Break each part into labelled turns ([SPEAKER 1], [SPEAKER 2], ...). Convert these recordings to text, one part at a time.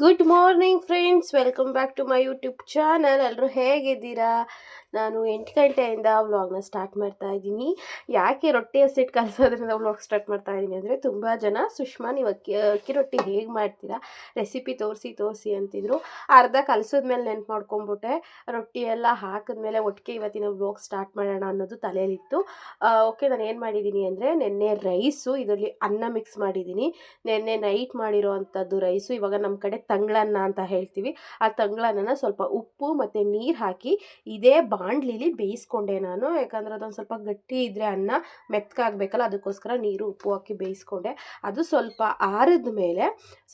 [SPEAKER 1] Good morning friends welcome back to my YouTube channel ಎಲ್ಲರೂ ಹೇಗಿದ್ದೀರಾ? ನಾನು ಎಂಟು ಗಂಟೆಯಿಂದ ವ್ಲಾಗ್ನ ಸ್ಟಾರ್ಟ್ ಮಾಡ್ತಾ ಇದ್ದೀನಿ. ಯಾಕೆ ರೊಟ್ಟಿ ಹಸಿಟ್ಟು ಕಲಿಸೋದ್ರಿಂದ ವ್ಲಾಗ್ ಸ್ಟಾರ್ಟ್ ಮಾಡ್ತಾ ಇದ್ದೀನಿ ಅಂದರೆ ತುಂಬ ಜನ, ಸುಷ್ಮಾ ನೀವು ಅಕ್ಕಿ ಅಕ್ಕಿ ರೊಟ್ಟಿ ಹೇಗೆ ಮಾಡ್ತೀರಾ ರೆಸಿಪಿ ತೋರಿಸಿ ತೋರಿಸಿ ಅಂತಿದ್ರು. ಅರ್ಧ ಕಲಿಸೋದ್ಮೇಲೆ ನೆನ್ಪು ಮಾಡ್ಕೊಂಬಿಟ್ಟೆ. ರೊಟ್ಟಿ ಎಲ್ಲ ಹಾಕಿದ್ಮೇಲೆ ಒಟ್ಟಿಗೆ ಇವತ್ತಿನ ವ್ಲಾಗ್ ಸ್ಟಾರ್ಟ್ ಮಾಡೋಣ ಅನ್ನೋದು ತಲೆಯಲ್ಲಿತ್ತು. ಓಕೆ, ನಾನು ಏನು ಮಾಡಿದ್ದೀನಿ ಅಂದರೆ ನೆನ್ನೆ ರೈಸು, ಇದರಲ್ಲಿ ಅನ್ನ ಮಿಕ್ಸ್ ಮಾಡಿದ್ದೀನಿ. ನೆನ್ನೆ ನೈಟ್ ಮಾಡಿರೋ ಅಂಥದ್ದು ರೈಸು, ಇವಾಗ ನಮ್ಮ ಕಡೆ ತಂಗ್ಳನ್ನ ಅಂತ ಹೇಳ್ತೀವಿ. ಆ ತಂಗ್ಳನ್ನ ಸ್ವಲ್ಪ ಉಪ್ಪು ಮತ್ತು ನೀರು ಹಾಕಿ, ಇದೇ ಬಾಣಲಿಲಿ ಬೇಯಿಸ್ಕೊಂಡೆ ನಾನು. ಯಾಕಂದ್ರೆ ಅದೊಂದು ಸ್ವಲ್ಪ ಗಟ್ಟಿ ಇದ್ದರೆ ಅನ್ನ ಮೆತ್ತಗಾಗಬೇಕಲ್ಲ ಅದಕ್ಕೋಸ್ಕರ ನೀರು, ಉಪ್ಪು ಹಾಕಿ ಬೇಯಿಸ್ಕೊಂಡೆ. ಅದು ಸ್ವಲ್ಪ ಆರಿದ ಮೇಲೆ,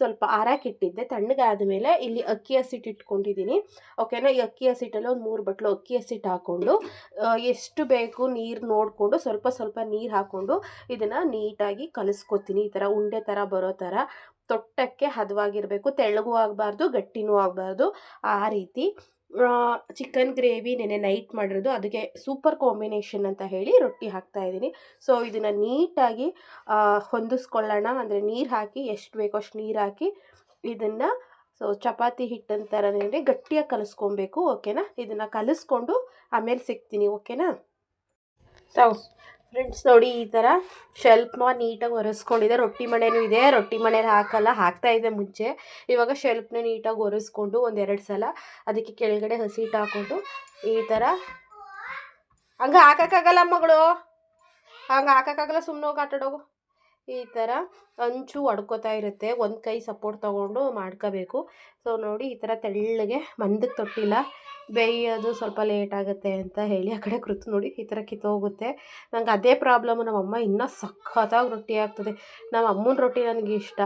[SPEAKER 1] ಸ್ವಲ್ಪ ಆರಾಕಿಟ್ಟಿದ್ದೆ ತಣ್ಣಗಾದ ಮೇಲೆ ಇಲ್ಲಿ ಅಕ್ಕಿ ಹಸಿಟ್ಟು ಇಟ್ಕೊಂಡಿದ್ದೀನಿ ಓಕೆನಾ? ಈ ಅಕ್ಕಿ ಹಸಿಟ್ಟಲ್ಲಿ ಒಂದು ಮೂರು ಬಟ್ಲು ಅಕ್ಕಿ ಹಸಿಟ್ಟು ಹಾಕ್ಕೊಂಡು ಎಷ್ಟು ಬೇಕು ನೀರು ನೋಡಿಕೊಂಡು, ಸ್ವಲ್ಪ ಸ್ವಲ್ಪ ನೀರು ಹಾಕ್ಕೊಂಡು ಇದನ್ನು ನೀಟಾಗಿ ಕಲಿಸ್ಕೊತೀನಿ. ಈ ಥರ ಉಂಡೆ ಥರ ಬರೋ ಥರ ತೊಟ್ಟಕ್ಕೆ ಹದವಾಗಿರಬೇಕು ತೆಳ್ಳಗೂ ಆಗಬಾರ್ದು, ಗಟ್ಟಿನೂ ಆಗಬಾರ್ದು. ಆ ರೀತಿ. ಚಿಕನ್ ಗ್ರೇವಿ ನೆನೆ ನೈಟ್ ಮಾಡಿರೋದು. ಅದಕ್ಕೆ ಸೂಪರ್ ಕಾಂಬಿನೇಷನ್ ಅಂತ ಹೇಳಿ ರೊಟ್ಟಿ ಹಾಕ್ತಾ ಇದ್ದೀನಿ. ಸೊ ಇದನ್ನು ನೀಟಾಗಿ ಹೊಂದಿಸ್ಕೊಳ್ಳೋಣ. ಅಂದರೆ ನೀರು ಹಾಕಿ, ಎಷ್ಟು ಬೇಕೋ ಅಷ್ಟು ನೀರು ಹಾಕಿ ಇದನ್ನು ಸೊ ಚಪಾತಿ ಹಿಟ್ಟನ ಥರನೇ ಗಟ್ಟಿಯಾಗಿ ಕಲಿಸ್ಕೊಬೇಕು ಓಕೆನಾ ಇದನ್ನು ಕಲಿಸ್ಕೊಂಡು ಆಮೇಲೆ ಸಿಗ್ತೀನಿ ಓಕೆನಾ ಸೊ ಫ್ರೆಂಡ್ಸ್ ನೋಡಿ ಈ ಥರ ಶೆಲ್ಫ್ನ ನೀಟಾಗಿ ಒರೆಸ್ಕೊಂಡಿದೆ. ರೊಟ್ಟಿ ಮಣೆನೂ ಇದೆ. ರೊಟ್ಟಿ ಮಣೆಲಿ ಹಾಕಲ್ಲ, ಹಾಕ್ತಾ ಇದೆ ಮುಂಚೆ. ಇವಾಗ ಶೆಲ್ಫ್ನ ನೀಟಾಗಿ ಒರೆಸ್ಕೊಂಡು ಒಂದೆರಡು ಸಲ ಅದಕ್ಕೆ ಕೆಳಗಡೆ ಹಸಿಟ್ಟು ಹಾಕ್ಕೊಂಡು ಈ ಥರ ಹಂಗೆ ಹಾಕೋಕ್ಕಾಗಲ್ಲ ಮಗಳು. ಹಂಗೆ ಹಾಕೋಕ್ಕಾಗಲ್ಲ ಸುಮ್ಮನೆ ಹೋಗಿ ಆಟಾಡೋಗು. ಈ ಥರ ಅಂಚು ಒಡ್ಕೋತಾ ಇರುತ್ತೆ. ಒಂದು ಕೈ ಸಪೋರ್ಟ್ ತೊಗೊಂಡು ಮಾಡ್ಕೋಬೇಕು. ಸೊ ನೋಡಿ ಈ ಥರ ತೆಳ್ಳಗೆ ಮಂದಕ್ಕೆ ತೊಟ್ಟಿಲ್ಲ. ಬೇಯೋದು ಸ್ವಲ್ಪ ಲೇಟ್ ಆಗುತ್ತೆ ಅಂತ ಹೇಳಿ ಆ ಕಡೆ ಕೃತ್ ನೋಡಿ ಈ ಥರ ಕಿತ್ತೋಗುತ್ತೆ. ನಂಗೆ ಅದೇ ಪ್ರಾಬ್ಲಮ್ಮು ನಮ್ಮಮ್ಮ ಇನ್ನೂ ಸಖತ್ತಾಗಿ ರೊಟ್ಟಿ ಆಗ್ತದೆ. ನಮ್ಮ ಅಮ್ಮನ ರೊಟ್ಟಿ ನನಗೆ ಇಷ್ಟ.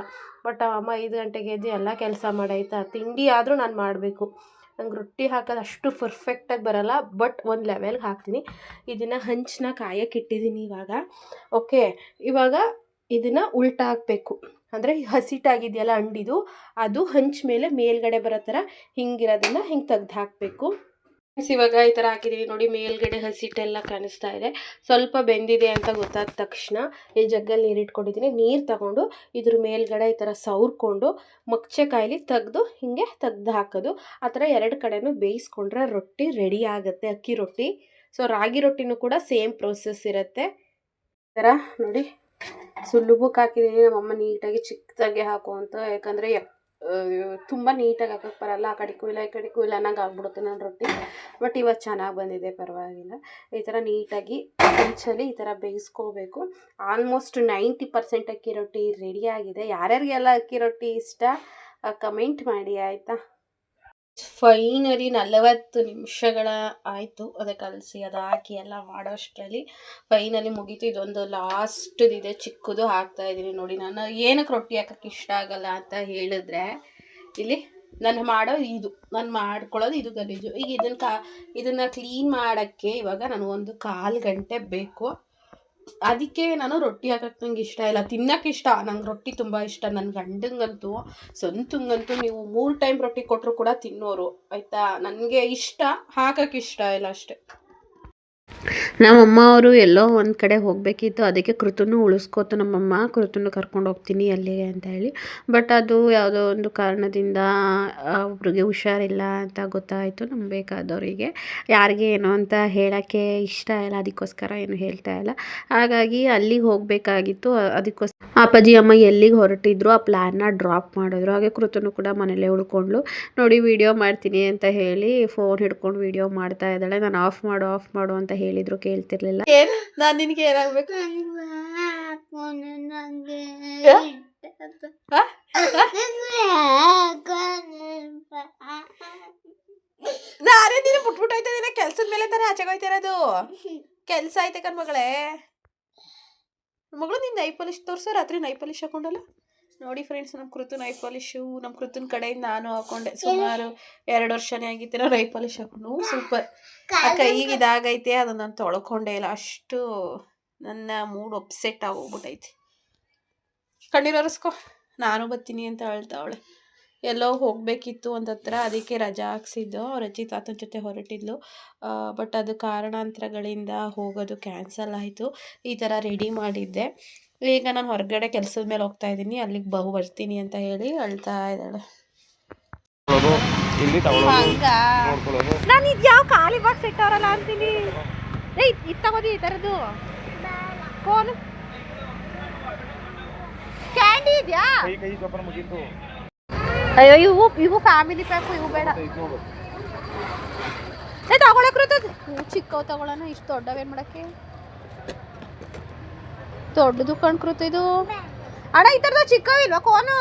[SPEAKER 1] ಬಟ್ ಅಮ್ಮ ಐದು ಗಂಟೆಗೆ ಎದ್ದು ಎಲ್ಲ ಕೆಲಸ ಮಾಡಾಯ್ತಾ ತಿಂಡಿ ಆದರೂ ನಾನು ಮಾಡಬೇಕು. ನಂಗೆ ರೊಟ್ಟಿ ಹಾಕೋದು ಅಷ್ಟು ಪರ್ಫೆಕ್ಟಾಗಿ ಬರಲ್ಲ. ಬಟ್ ಒಂದು ಲೆವೆಲ್ಗೆ ಹಾಕ್ತೀನಿ. ಇದನ್ನು ಹಂಚನ್ನ ಕಾಯಕ್ಕಿಟ್ಟಿದ್ದೀನಿ ಇವಾಗ. ಓಕೆ ಇವಾಗ ಇದನ್ನು ಉಲ್ಟಾ ಹಾಕಬೇಕು ಅಂದರೆ ಹಸಿಟ್ಟಾಗಿದೆಯಲ್ಲ ಅಂಡಿದು, ಅದು ಹಂಚ್ ಮೇಲೆ ಮೇಲ್ಗಡೆ ಬರೋ ಥರ ಹಿಂಗಿರೋದನ್ನ ಹಿಂಗೆ ತೆಗ್ದು ಹಾಕಬೇಕು ಇವಾಗ ಈ ಥರ ಹಾಕಿದ್ದೀವಿ ನೋಡಿ, ಮೇಲ್ಗಡೆ ಹಸಿಟ್ಟೆಲ್ಲ ಕಾಣಿಸ್ತಾ ಇದೆ. ಸ್ವಲ್ಪ ಬೆಂದಿದೆ ಅಂತ ಗೊತ್ತಾದ ತಕ್ಷಣ ಈ ಜಗ್ಗಲ್ಲಿ ನೀರು ಇಟ್ಕೊಂಡಿದ್ದೀನಿ. ನೀರು ತಗೊಂಡು ಇದ್ರ ಮೇಲ್ಗಡೆ ಈ ಥರ ಸವರ್ಕೊಂಡು ಮೊಗಚೆ ಕಾಯಿಲಿ ತೆಗ್ದು ಹಿಂಗೆ ತೆಗ್ದು ಹಾಕೋದು ಆ ಥರ ಎರಡು ಕಡೆನೂ ಬೇಯಿಸ್ಕೊಂಡ್ರೆ ರೊಟ್ಟಿ ರೆಡಿ ಆಗುತ್ತೆ, ಅಕ್ಕಿ ರೊಟ್ಟಿ. ಸೊ ರಾಗಿ ರೊಟ್ಟಿನೂ ಕೂಡ ಸೇಮ್ ಪ್ರೋಸೆಸ್ ಇರುತ್ತೆ. ಈ ಥರ ನೋಡಿ. ಸುಲಭಕ್ಕೆ ಹಾಕಿದ್ದೀನಿ ನಮ್ಮಮ್ಮ ನೀಟಾಗಿ ಚಿಕ್ಕದಾಗಿ ಹಾಕು ಅಂತ. ಯಾಕಂದರೆ ತುಂಬ ನೀಟಾಗಿ ಹಾಕಕ್ಕೆ ಬರಲ್ಲ. ಆ ಕಡೆಗೂ ಇಲ್ಲ ಈ ಕಡೆಗೂ ಇಲ್ಲ ಅನ್ನಂಗೆ ಆಗ್ಬಿಡುತ್ತೆ ನನ್ನ ರೊಟ್ಟಿ. ಬಟ್ ಇವತ್ತು ಚೆನ್ನಾಗಿ ಬಂದಿದೆ, ಪರವಾಗಿಲ್ಲ. ಈ ಥರ ನೀಟಾಗಿ ಹಂಚಲ್ಲಿ ಈ ಥರ ಬೇಯಿಸ್ಕೋಬೇಕು. ಆಲ್ಮೋಸ್ಟ್ ನೈಂಟಿ ಪರ್ಸೆಂಟ್ ಅಕ್ಕಿ ರೊಟ್ಟಿ ರೆಡಿಯಾಗಿದೆ ಯಾರ್ಯಾರಿಗೆಲ್ಲ ಅಕ್ಕಿ ರೊಟ್ಟಿ ಇಷ್ಟ ಕಮೆಂಟ್ ಮಾಡಿ, ಆಯಿತಾ? ಫೈನಲಿ ನಲವತ್ತು ನಿಮಿಷಗಳ ಆಯಿತು. ಅದಕ್ಕೆ ಕಲಸಿ, ಅದು ಹಾಕಿ ಎಲ್ಲ ಮಾಡೋಷ್ಟರಲ್ಲಿ ಫೈನಲಿ ಮುಗೀತು. ಇದೊಂದು ಲಾಸ್ಟ್ದಿದೆ, ಚಿಕ್ಕದು ಹಾಕ್ತಾ ಇದ್ದೀನಿ ನೋಡಿ. ನಾನು ಏನಕ್ಕೆ ರೊಟ್ಟಿ ಹಾಕಕ್ಕೆ ಇಷ್ಟ ಆಗಲ್ಲ ಅಂತ ಹೇಳಿದ್ರೆ, ಇಲ್ಲಿ ನಾನು ಮಾಡೋ ಇದು, ನಾನು ಮಾಡ್ಕೊಳ್ಳೋದು ಇದು ಗಲೀಜು. ಈಗ ಇದನ್ನು ಕಾ, ಇದನ್ನು ಕ್ಲೀನ್ ಮಾಡೋಕ್ಕೆ ಇವಾಗ ನನಗೊಂದು ಕಾಲು ಗಂಟೆ ಬೇಕು. ಅದಕ್ಕೆ ನಾನು ರೊಟ್ಟಿ ಹಾಕಕ್ಕೆ ನಂಗೆ ಇಷ್ಟ ಇಲ್ಲ. ತಿನ್ನಕ್ಕೆ ಇಷ್ಟ. ನಂಗೆ ರೊಟ್ಟಿ ತುಂಬ ಇಷ್ಟ. ನನ್ನ ಗಂಡಂಗಂತೂ, ಸ್ವಂತಂಗಂತೂ ನೀವು ಮೂರು ಟೈಮ್ ರೊಟ್ಟಿ ಕೊಟ್ಟರು ಕೂಡ ತಿನ್ನೋರು, ಆಯಿತಾ? ನನಗೆ ಇಷ್ಟ ಹಾಕಕ್ಕೆ ಇಷ್ಟ ಇಲ್ಲ ಅಷ್ಟೇ.
[SPEAKER 2] ನಮ್ಮಮ್ಮ ಅವರು ಎಲ್ಲೋ ಒಂದು ಕಡೆ ಹೋಗಬೇಕಿತ್ತು, ಅದಕ್ಕೆ ಕೃತುನು ಉಳಿಸ್ಕೋತು, ನಮ್ಮಮ್ಮ ಕೃತುನು ಕರ್ಕೊಂಡು ಹೋಗ್ತೀನಿ ಅಲ್ಲಿಗೆ ಅಂತ ಹೇಳಿ. ಬಟ್ ಅದು ಯಾವುದೋ ಒಂದು ಕಾರಣದಿಂದ ಒಬ್ರಿಗೆ ಹುಷಾರಿಲ್ಲ ಅಂತ ಗೊತ್ತಾಯಿತು ನಮ್ಗೆ ಬೇಕಾದವರಿಗೆ. ಯಾರಿಗೆ ಏನು ಅಂತ ಹೇಳೋಕ್ಕೆ ಇಷ್ಟ ಇಲ್ಲ, ಅದಕ್ಕೋಸ್ಕರ ಏನು ಹೇಳ್ತಾ ಇಲ್ಲ. ಹಾಗಾಗಿ ಅಲ್ಲಿಗೆ ಹೋಗಬೇಕಾಗಿತ್ತು ಅದಕ್ಕೋಸ್ಕರ. ಅಪ್ಪಾಜಿ, ಅಮ್ಮ ಎಲ್ಲಿಗೆ ಹೊರಟಿದ್ರು, ಆ ಪ್ಲ್ಯಾನ್ನ ಡ್ರಾಪ್ ಮಾಡಿದ್ರು. ಹಾಗೆ ಕೃತನು ಕೂಡ ಮನೇಲೇ ಉಳ್ಕೊಂಡ್ಲು ನೋಡಿ ವಿಡಿಯೋ ಮಾಡ್ತೀನಿ ಅಂತ ಹೇಳಿ ಫೋನ್ ಹಿಡ್ಕೊಂಡು ವಿಡಿಯೋ ಮಾಡ್ತಾ ಇದ್ದಾಳೆ. ನಾನು ಆಫ್ ಮಾಡು ಆಫ್ ಮಾಡು ಅಂತ ಹೇಳಿದ್ರು. ಕೇಳ್ತಿರ್ಲಿಲ್ಲ
[SPEAKER 1] ನಾನು ನಿನಗೆ ಏನಾಗಬೇಕು? ನಾನೇ ನೀನು ಬಿಟ್ಬಿಟ್ಟೈತೆ ದಿನ ಕೆಲ್ಸದ ಮೇಲೆ ತಾನೇ ಆಚೆಗೆ ಹೋಯ್ತಿರೋದು ಕೆಲಸ ಐತೆ ಕಣ್ ಮಗಳೇ. ಮಗಳು ನೀನು ನೈ ಪಾಲಿಶ್ ತೋರಿಸೋ, ರಾತ್ರಿ ನೈ ಪಾಲಿಶ್ ಹಾಕೊಂಡಲ್ಲ? ನೋಡಿ ಫ್ರೆಂಡ್ಸ್ ನಮ್ಮ ಕೃತು ನೈ ಪಾಲಿಶು ನಮ್ಮ ಕೃತನ ಕಡೆಯಿಂದ ನಾನು ಹಾಕೊಂಡೆ. ಸುಮಾರು ಎರಡು ವರ್ಷನೇ ಆಗಿತ್ತು ನಾವು ನೈ ಪಾಲಿಶ್ ಹಾಕೊಂಡು. ಸೂಪರ್ ಆ ಕೈಗೆ ಇದಾಗೈತೆ ಅದನ್ನ ನಾನು ತೊಳ್ಕೊಂಡೆ ಇಲ್ಲ. ಅಷ್ಟು ನನ್ನ ಮೂಡ್ ಅಪ್ಸೆಟ್ ಆಗೋಗ್ಬಿಟ್ಟೈತಿ ಕಣ್ಣೀರು ಒರೆಸ್ಕೊ. ನಾನು ಬರ್ತೀನಿ ಅಂತ ಹೇಳ್ತಾವಳೆ ಎಲ್ಲೋ ಹೋಗಬೇಕಿತ್ತು ಅಂತ ಹತ್ರ ಅದಕ್ಕೆ ರಜಾ ಹಾಕ್ಸಿದ್ದು. ಅವ್ರ ಅಜ್ಜಿ ತಾತನ ಜೊತೆ ಹೊರಟಿದ್ಲು. ಬಟ್ ಅದು ಕಾರಣಾಂತರಗಳಿಂದ ಹೋಗೋದು ಕ್ಯಾನ್ಸಲ್ ಆಯಿತು. ಈ ಥರ ರೆಡಿ ಮಾಡಿದ್ದೆ. ಈಗ ನಾನು ಹೊರಗಡೆ ಕೆಲಸದ ಮೇಲೆ ಹೋಗ್ತಾ ಇದ್ದೀನಿ. ಅಲ್ಲಿಗೆ ಬಹು ಬರ್ತೀನಿ ಅಂತ ಹೇಳಿ ಅಳ್ತಾ ಇದ್ದಾಳೆ.
[SPEAKER 3] ಇಲ್ಲಿ ತಗೊಳ್ಳೋದು. ನೋಡ್ಕೊಳ್ಳೋದು.
[SPEAKER 1] ನಾನು ಇದು ಯಾವ ಖಾಲಿ ಬಾಕ್ಸ್ ಇಟ್ಟವರಲ್ಲ ಅಂತೀನಿ. ಏಯ್ ಇದು ತಗೋದಿ ಈ ಥರದ್ದು ಫೋನ್ ಕ್ಯಾಂಡಿ ಇದೆಯಾ?
[SPEAKER 3] ಕೈ ಕೈ ಜೋಪಾನ ಮುಗೀತು.
[SPEAKER 1] ಅಯ್ಯೋ ಇವು ಇವು ಫ್ಯಾಮಿಲಿ ಪ್ಯಾಕು ಇವು ಬೇಡ. ಏ ಚಿಕ್ಕವ್ ಚಿಕ್ಕವು ತಗೊಳ್ಳೋಣ ಇಷ್ಟು ದೊಡ್ಡವೇನು ಮಾಡಕ್ಕೆ? ದೊಡ್ಡದು ಕಣ್ಕೃತ ಇದು. ಅಣ್ಣ ಈ ಥರದ ಚಿಕ್ಕವು ಇಲ್ವಾ ಕೋನು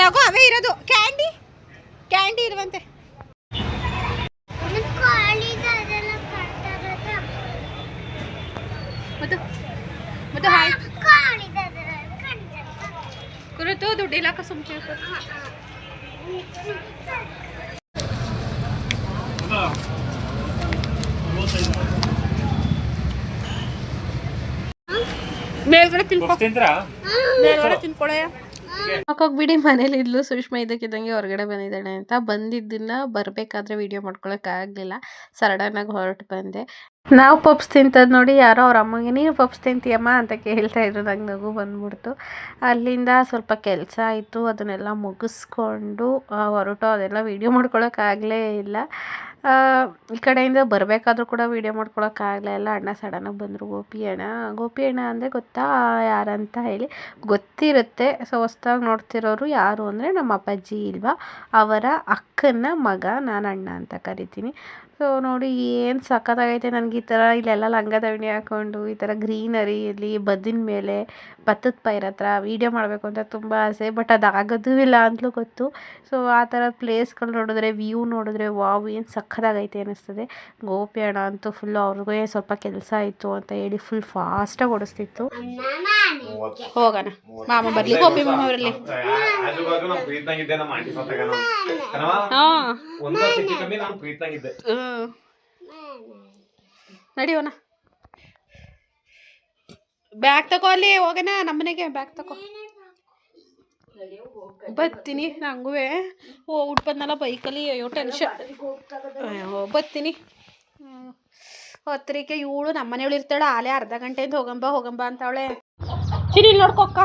[SPEAKER 1] ತಗೋ ಅವೇ ಇರೋದು. ಕ್ಯಾಂಡಿ ಕ್ಯಾಂಡಿ ಇರುವಂತೆ. ಮತ್ತು ಮತ್ತು ಹಾಯ್. ಕುರಿತು ದುಡ್ಡು ಇಲ್ಲಕ್ಕ ಸುಮ್ಮನೆ ಮೇಲ್ಗಡೆ ತಿನ್ಕೊ. ಮೇಲ್ಗಡೆ ತಿನ್ಕೊಳೆ ಹಾಕೋಗಿ ಬಿಡಿ ಮನೇಲಿ ಇದ್ಲು ಸುಷ್ಮಾ ಇದಕ್ಕಿದ್ದಂಗೆ ಹೊರಗಡೆ ಬಂದಿದ್ದಾಳೆ ಅಂತ. ಬಂದಿದ್ದನ್ನ ಬರಬೇಕಾದ್ರೆ ವಿಡಿಯೋ ಮಾಡ್ಕೊಳಕ್ಕಾಗಲಿಲ್ಲ ಸಡನ್ನಾಗಿ ಹೊರಟು ಬಂದೆ. ನಾವು ಪಪ್ಸ್ ತಿಂತದ್ ನೋಡಿ ಯಾರೋ ಅವ್ರ ಅಮ್ಮಗೆ, ನೀನು ಪಪ್ಸ್ ತಿಂತೀಯಮ್ಮ? ಅಂತ ಕೇಳ್ತಾ ಇದ್ರು. ನಂಗೆ ನಗು ಬಂದ್ಬಿಡ್ತು. ಅಲ್ಲಿಂದ ಸ್ವಲ್ಪ ಕೆಲಸ ಆಯಿತು. ಅದನ್ನೆಲ್ಲ ಮುಗಿಸ್ಕೊಂಡು ಹೊರಟು. ಅದೆಲ್ಲ ವೀಡಿಯೋ ಮಾಡ್ಕೊಳಕ್ಕಾಗಲೇ ಇಲ್ಲ. ಈ ಕಡೆಯಿಂದ ಬರಬೇಕಾದ್ರೂ ಕೂಡ ವೀಡಿಯೋ ಮಾಡ್ಕೊಳಕ್ಕಾಗಲೇ ಇಲ್ಲ. ಅಣ್ಣ ಸಡನ್ನಾಗಿ ಬಂದರು, ಗೋಪಿ ಅಣ್ಣ ಗೋಪಿ ಅಣ್ಣ ಅಂದರೆ ಗೊತ್ತಾ? ಯಾರಂತ ಹೇಳಿ? ಗೊತ್ತಿರುತ್ತೆ. ಸೊ ಹೊಸ್ದಾಗಿ ನೋಡ್ತಿರೋರು ಯಾರು ಅಂದರೆ ನಮ್ಮ ಅಪ್ಪಾಜಿ ಇಲ್ವಾ? ಅವರ ಅಕ್ಕನ ಮಗ ನಾನು ಅಣ್ಣ ಅಂತ ಕರಿತೀನಿ. ಸೊ ನೋಡಿ ಏನು ಸಖತ್ತಾಗೈತೆ ನನಗೆ ಈ ಥರ ಇಲ್ಲೆಲ್ಲ ಲಂಗ ದಾವಣಿ ಹಾಕ್ಕೊಂಡು ಈ ಥರ ಗ್ರೀನರಿಯಲ್ಲಿ ಬದಿನ ಮೇಲೆ ಭತ್ತದ ಪೈರ್ ಹತ್ರ ವೀಡಿಯೋ ಮಾಡಬೇಕು ಅಂತ ತುಂಬ ಆಸೆ ಬಟ್ ಅದು ಆಗೋದೂ ಇಲ್ಲ ಅಂತಲೂ ಗೊತ್ತು. ಸೊ ಆ ಥರ ಪ್ಲೇಸ್ಗಳು ನೋಡಿದ್ರೆ ವ್ಯೂ ನೋಡಿದ್ರೆ ವಾವ್ ಏನು ಸಖತ್ತಾಗೈತೆ ಅನ್ನಿಸ್ತದೆ ಗೋಪಿ ಅಣ್ಣ ಅಂತೂ ಫುಲ್ಲು ಅವ್ರಿಗೂ ಸ್ವಲ್ಪ ಕೆಲಸ ಆಯಿತು ಅಂತ ಹೇಳಿ ಫುಲ್ ಫಾಸ್ಟಾಗಿ ಓಡಿಸ್ತಿತ್ತು. ಹೋಗೋಣ. ಮಾಮ ಬರಲಿ. ಗೋಪಿ ಮಾಮ ಬರಲಿ.
[SPEAKER 3] ಆಜು ಬಾಜು ನಾನು ಪ್ರೀತ್ನಾಗಿದ್ದೆ ನಮ್ಮ ಆಂಟಿ ಸತ್ತಾಗ ಕಣವ
[SPEAKER 1] ಹಾಂ
[SPEAKER 3] ಒಂದು ವರ್ಷ ಹೆಚ್ಚು ಕಮ್ಮಿ ನಾನು ಪ್ರೀತ್ನಾಗಿದ್ದೆ
[SPEAKER 1] ನಡಿಯೋಣ ಬ್ಯಾಗ್ ತಗೋ ಅಲ್ಲಿ ಹೋಗೋಣ ನಮ್ಮನೆಗೆ ಬ್ಯಾಗ್ ತಗೋ ಬರ್ತೀನಿ ನಂಗೂ ಹೋಗ್ಬಿಟ್ಟು ಬಂದಲ್ಲ ಬೈಕಲ್ಲಿ ಅಯ್ಯೋ ಟೆನ್ಷನ್ ಅಯ್ಯೋ, ಬರ್ತೀನಿ. ಹತ್ತರಿಕೆ ಇವಳು ನಮ್ಮನೆಯವಳು ಇರ್ತಾಳೆ, ಆಲೆ ಅರ್ಧ ಗಂಟೆಯಿಂದ ಹೋಗಂಬ ಹೋಗಂಬ ಅಂತವಳೆ. ಇಲ್ಲಿ ನೋಡ್ಕೊಕ್ಕ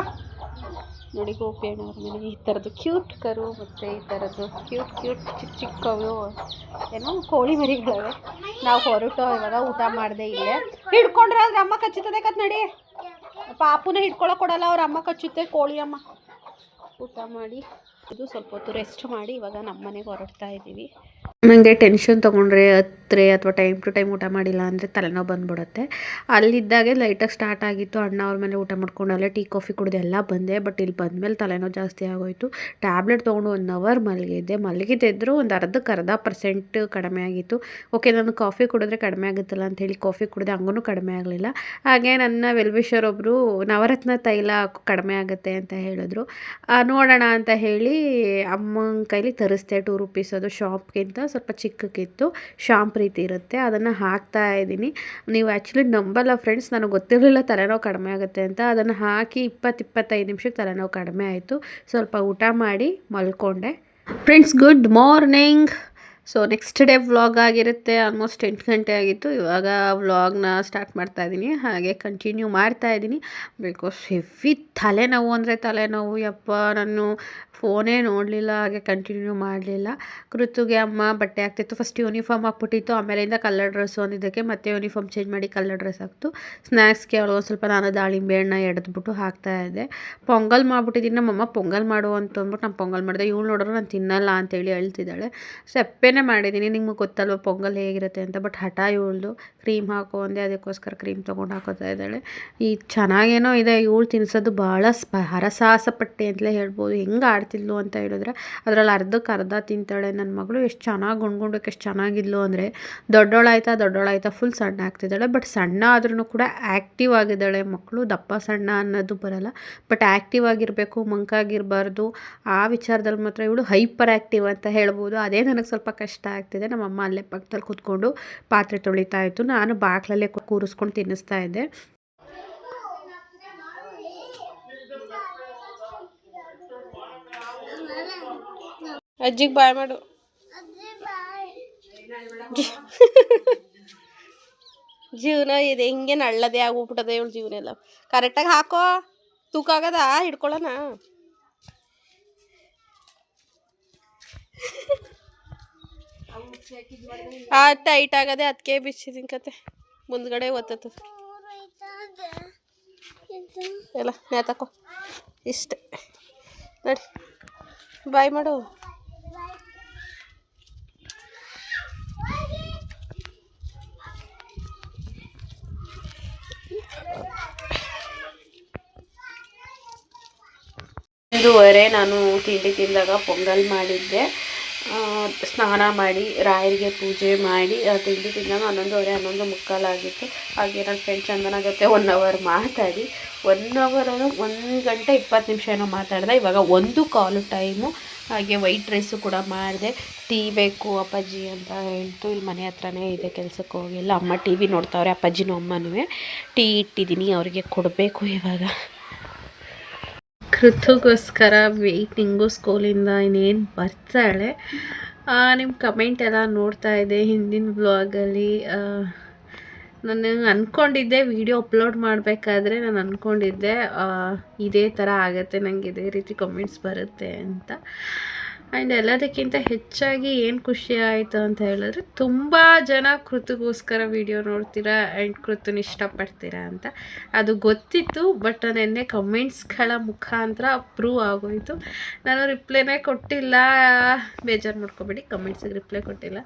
[SPEAKER 1] ನೋಡಿ ಗೋಪಿ ಅಣ್ಣ ಅವ್ರ ಮನೆಗೆ ಈ ಥರದ್ದು ಕ್ಯೂಟ್ ಕರು ಮತ್ತು ಈ ಥರದ್ದು ಕ್ಯೂಟ್ ಕ್ಯೂಟ್ ಚಿಕ್ಕ ಚಿಕ್ಕವು ಏನೋ ಕೋಳಿ ಮರಿಗಳವೆ. ನಾವು ಹೊರಟು ಇವಾಗ ಊಟ ಮಾಡಿದೆ ಇಲ್ಲೇ. ಹಿಡ್ಕೊಂಡ್ರೆ ಅದ್ರ ಅಮ್ಮ ಕಚ್ಚುತ್ತದೆ ಕತ್ ನಡಿ. ಪಾಪುನ ಹಿಡ್ಕೊಳಕ್ ಕೊಡಲ್ಲ, ಅವ್ರ ಅಮ್ಮ ಕಚ್ಚುತ್ತೆ ಕೋಳಿ ಅಮ್ಮ. ಊಟ ಮಾಡಿ, ಇದು ಸ್ವಲ್ಪ ಹೊತ್ತು ರೆಸ್ಟ್ ಮಾಡಿ, ಇವಾಗ ನಮ್ಮ ಮನೆಗೆ ಹೊರಡ್ತಾ ಇದ್ದೀವಿ ನನಗೆ ಟೆನ್ಷನ್ ತೊಗೊಂಡ್ರೆ ಹತ್ರೆ ಅಥವಾ ಟೈಮ್ ಟು ಟೈಮ್ ಊಟ ಮಾಡಿಲ್ಲ ಅಂದರೆ ತಲೆನೋವು ಬಂದ್ಬಿಡುತ್ತೆ. ಅಲ್ಲಿದ್ದಾಗೆ ಲೈಟಾಗಿ ಸ್ಟಾರ್ಟ್ ಆಗಿತ್ತು, ಅಣ್ಣ ಅವ್ರ ಮೇಲೆ ಊಟ ಮಾಡ್ಕೊಂಡು ಅಲ್ಲೇ ಟೀ ಕಾಫಿ ಕುಡ್ದು ಎಲ್ಲ ಬಂದೆ ಬಟ್ ಇಲ್ಲಿ ಬಂದಮೇಲೆ ತಲೆನೋವು ಜಾಸ್ತಿ ಆಗೋಯ್ತು. ಟ್ಯಾಬ್ಲೆಟ್ ತೊಗೊಂಡು ಒನ್ ಅವರ್ ಮಲಗಿದ್ದೆ. ಮಲಗಿದ್ದಿದ್ರು ಒಂದು ಅರ್ಧಕ್ಕೆ ಅರ್ಧ ಪರ್ಸೆಂಟ್ ಕಡಿಮೆ ಆಗಿತ್ತು. ಓಕೆ ನಾನು ಕಾಫಿ ಕುಡಿದ್ರೆ ಕಡಿಮೆ ಆಗುತ್ತಲ್ಲ ಅಂತ ಹೇಳಿ ಕಾಫಿ ಕುಡಿದೆ ಹಂಗೂ ಕಡಿಮೆ ಆಗಲಿಲ್ಲ. ಹಾಗೆ ನನ್ನ ವೆಲ್ವಿಷರ್ ಒಬ್ಬರು ನವರತ್ನ ತೈಲ ಕಡಿಮೆ ಆಗುತ್ತೆ ಅಂತ ಹೇಳಿದ್ರು. ನೋಡೋಣ ಅಂತ ಹೇಳಿ ಅಮ್ಮನ ಕೈಲಿ ತರಿಸ್ದೆ ಟೂ ರುಪೀಸ್ ಅದು ಶಾಪ್ಗಿಂತ ಸ್ವಲ್ಪ ಚಿಕ್ಕಕ್ಕಿತ್ತು. ಶಾಂಪ್ ರೀತಿ ಇರುತ್ತೆ, ಅದನ್ನು ಹಾಕ್ತಾ ಇದ್ದೀನಿ. ನೀವು ಆ್ಯಕ್ಚುಲಿ ನಂಬಲ್ಲ ಫ್ರೆಂಡ್ಸ್ ನನಗೆ ಗೊತ್ತಿರಲಿಲ್ಲ ತಲೆನೋವು ಕಡಿಮೆ ಆಗುತ್ತೆ ಅಂತ. ಅದನ್ನು ಹಾಕಿ ಇಪ್ಪತ್ತು ಇಪ್ಪತ್ತೈದು ನಿಮಿಷಕ್ಕೆ ತಲೆನೋವು ಕಡಿಮೆ ಆಯಿತು. ಸ್ವಲ್ಪ ಊಟ ಮಾಡಿ ಮಲ್ಕೊಂಡೆ. Friends good morning so next day vlog ಆಗಿರುತ್ತೆ ಆಲ್ಮೋಸ್ಟ್ ಎಂಟು ಗಂಟೆ ಆಗಿತ್ತು. ಇವಾಗ ವ್ಲಾಗ್ನ ಸ್ಟಾರ್ಟ್ ಮಾಡ್ತಾ ಇದ್ದೀನಿ ಹಾಗೆ ಕಂಟಿನ್ಯೂ ಮಾಡ್ತಾ ಇದ್ದೀನಿ ಬಿಕಾಸ್ ಹೆವಿ ತಲೆನೋವು ಅಂದರೆ ತಲೆನೋವು. ಯಪ್ಪ, ನಾನು ಫೋನೇ ನೋಡಲಿಲ್ಲ, ಹಾಗೆ ಕಂಟಿನ್ಯೂ ಮಾಡಲಿಲ್ಲ. ಕೃತುಗೆ ಅಮ್ಮ ಬಟ್ಟೆ ಆಗ್ತಿತ್ತು ಫಸ್ಟ್ ಯೂನಿಫಾರ್ಮ್ ಹಾಕ್ಬಿಟ್ಟಿತ್ತು. ಆಮೇಲಿಂದ ಕಲರ್ ಡ್ರೆಸ್ಸು ಅಂದಿದ್ದಕ್ಕೆ ಮತ್ತೆ ಯೂನಿಫಾರ್ಮ್ ಚೇಂಜ್ ಮಾಡಿ ಕಲರ್ ಡ್ರೆಸ್ ಹಾಕ್ತು. ಸ್ನ್ಯಾಕ್ಸ್ಗೆ ಒಂದು ಸ್ವಲ್ಪ ನಾನು ದಾಳಿಂಬೆ ಹಣ್ಣು ಎಡೆದ್ಬಿಟ್ಟು ಹಾಕ್ತಾ ಇದ್ದೆ. ಪೊಂಗಲ್ ಮಾಡಿಬಿಟ್ಟಿದ್ದೀನಿ. ನಮ್ಮಮ್ಮ ಪೊಂಗಲ್ ಮಾಡು ಅಂತ ಅಂದ್ಬಿಟ್ಟು, ನಾನು ಪೊಂಗಲ್ ಮಾಡಿದೆ. ಇವಳು ನೋಡಿದ್ರೆ ನಾನು ತಿನ್ನಲ್ಲ ಅಂತೇಳಿ ಹೇಳ್ತಿದ್ದಾಳೆ. ಸಪ್ಪೆನೇ ಮಾಡಿದ್ದೀನಿ, ನಿಮಗೆ ಗೊತ್ತಲ್ವ ಪೊಂಗಲ್ ಹೇಗಿರುತ್ತೆ ಅಂತ ಬಟ್ ಹಠ ಇವಳ್ದು ಕ್ರೀಮ್ ಹಾಕೋ ಅಂದೆ ಅದಕ್ಕೋಸ್ಕರ ಕ್ರೀಮ್ ತೊಗೊಂಡು ಹಾಕೋತಾ ಇದ್ದಾಳೆ. ಈ ಚೆನ್ನಾಗೇನೋ ಇದೆ, ಇವಳು ತಿನ್ಸೋದು ಭಾಳ ಸ್ಪ, ಹರಸಾಹಸ ಪಟ್ಟೆ ಅಂತಲೇ ಹೇಳ್ಬೋದು. ಹೆಂಗೆ ಆಡ್ತಿದ್ಲು ಅಂತ ಹೇಳಿದ್ರೆ, ಅದರಲ್ಲಿ ಅರ್ಧಕ್ಕೆ ಅರ್ಧ ತಿಂತಾಳೆ ನನ್ನ ಮಗಳು, ಎಷ್ಟು ಚೆನ್ನಾಗಿ ಗುಣ್ಗುಂಡಕ್ಕೆ ಎಷ್ಟು ಚೆನ್ನಾಗಿದ್ಲು ಅಂದರೆ, ದೊಡ್ಡೋಳಾಯ್ತಾ ದೊಡ್ಡೋಳಾಯ್ತಾ ಫುಲ್ ಸಣ್ಣ ಆಗ್ತಿದ್ದಾಳೆ ಬಟ್ ಸಣ್ಣ ಆದ್ರೂ ಕೂಡ ಆ್ಯಕ್ಟಿವ್ ಆಗಿದ್ದಾಳೆ ಮಕ್ಕಳು, ದಪ್ಪ ಸಣ್ಣ ಅನ್ನೋದು ಬರಲ್ಲ ಬಟ್ ಆ್ಯಕ್ಟಿವ್ ಆಗಿರಬೇಕು, ಮಂಕಾಗಿರಬಾರ್ದು, ಆ ವಿಚಾರದಲ್ಲಿ ಮಾತ್ರ ಇವಳು ಹೈಪರ್ ಆ್ಯಕ್ಟಿವ್ ಅಂತ ಹೇಳ್ಬೋದು. ಅದೇ ನನಗೆ ಸ್ವಲ್ಪ ಆಗ್ತಿದೆ. ನಮ್ಮಮ್ಮ ಅಲ್ಲೇ ಪಕ್ಕದಲ್ಲಿ ಕೂತ್ಕೊಂಡು ಪಾತ್ರೆ ತೊಳಿತಾ ಇತ್ತು. ನಾನು ಬಾಕ್ಲಲ್ಲೇ ಕೂರಿಸ್ಕೊಂಡು ತಿನ್ನಿಸ್ತಾ ಇದ್ದೆ. ಅಜ್ಜಿಗೆ ಬಾಯ್ ಮಾಡು. ಜೀವನ ಇದೆ. ಹೆಂಗೆ ನಳ್ಳದೇ ಆಗೋಗ್ಬಿಟ್ಟದೆ ಇವಳು ಜೀವನ ಎಲ್ಲ. ಕರೆಕ್ಟಾಗಿ ಹಾಕೋ. ತೂಕ ಆಗದಾ? ಹಿಡ್ಕೊಳ್ಳೋಣ.
[SPEAKER 4] ಆ ಟೈಟ್ ಆಗದೆ ಅದಕ್ಕೆ ಬಿಚ್ಚಿದಿನ ಕತೆ ಮುಂದ್ಗಡೆ ಒತ್ತದ ಎಲ್ಲ ನೇತಕೋ ಇಷ್ಟೆ. ನೋಡಿ, ಬಾಯ್ ಮಾಡು.
[SPEAKER 1] ಇದುವರೆ ನಾನು ತಿಂಡಿ ತಿಂದಾಗ ಪೊಂಗಲ್ ಮಾಡಿದ್ದೆ. ಸ್ನಾನ ಮಾಡಿ, ರಾಯರಿಗೆ ಪೂಜೆ ಮಾಡಿ ತಿಂಡಿ ತಿಂದಾಗ ಹನ್ನೊಂದುವರೆ ಹನ್ನೊಂದು ಮುಕ್ಕಾಲಾಗಿತ್ತು. ಹಾಗೆ ನನ್ನ ಫ್ರೆಂಡ್ ಚಂದನ ಜೊತೆ ಒನ್ ಅವರ್ ಮಾತಾಡಿ ಒನ್ ಅವರ್ ಒಂದು ಗಂಟೆ ಇಪ್ಪತ್ತು ನಿಮಿಷ ಏನೋ ಮಾತಾಡಿದೆ. ಇವಾಗ ಒಂದು ಕಾಲು ಟೈಮು ಹಾಗೆ ವೈಟ್ ರೈಸು ಕೂಡ ಮಾಡಿದೆ. ಟೀ ಬೇಕು ಅಪ್ಪಾಜಿ ಅಂತ ಹೇಳ್ತು. ಇಲ್ಲಿ ಮನೆ ಹತ್ರನೇ ಇದೆ ಕೆಲಸಕ್ಕೆ ಹೋಗಿಲ್ಲ ಅಮ್ಮ ಟಿ ವಿ ನೋಡ್ತಾವ್ರೆ ಅಪ್ಪಾಜಿನೂ ಅಮ್ಮನೂ ಟೀ ಇಟ್ಟಿದ್ದೀನಿ, ಅವರಿಗೆ ಕೊಡಬೇಕು ಇವಾಗ. ಕೃತುಗೋಸ್ಕರ ವೆಯ್ಟಿಂಗು ಸ್ಕೂಲಿಂದ ಇನ್ನೇನು ಬರ್ತಾಳೆ. ನಿಮ್ಮ ಕಮೆಂಟ್ ಎಲ್ಲ ನೋಡ್ತಾ ಇದ್ದೆ ಹಿಂದಿನ ಬ್ಲಾಗಲ್ಲಿ ನಾನು ಅಂದ್ಕೊಂಡಿದ್ದೆ ವಿಡಿಯೋ ಅಪ್ಲೋಡ್ ಮಾಡಬೇಕಾದ್ರೆ ನಾನು ಅಂದ್ಕೊಂಡಿದ್ದೆ ಇದೇ ಥರ ಆಗುತ್ತೆ ನನಗೆ ಇದೇ ರೀತಿ ಕಮೆಂಟ್ಸ್ ಬರುತ್ತೆ ಅಂತ. ಆ್ಯಂಡ್ ಎಲ್ಲದಕ್ಕಿಂತ ಹೆಚ್ಚಾಗಿ ಏನು ಖುಷಿ ಆಯಿತು ಅಂತ ಹೇಳಿದ್ರೆ, ತುಂಬ ಜನ ಕೃತಿಗೋಸ್ಕರ ವಿಡಿಯೋ ನೋಡ್ತೀರಾ ಆ್ಯಂಡ್ ಕೃತನ ಇಷ್ಟಪಡ್ತೀರಾ ಅಂತ. ಅದು ಗೊತ್ತಿತ್ತು, ಬಟ್ ನೆನ್ನೆ ಕಮೆಂಟ್ಸ್ಗಳ ಮುಖಾಂತರ ಅಪ್ರೂವ್ ಆಗೋಯಿತು. ನಾನು ರಿಪ್ಲೈನೇ ಕೊಟ್ಟಿಲ್ಲ. ಬೇಜಾರು ಮಾಡ್ಕೊಬೇಡಿ ಕಮೆಂಟ್ಸಿಗೆ ರಿಪ್ಲೈ ಕೊಟ್ಟಿಲ್ಲ.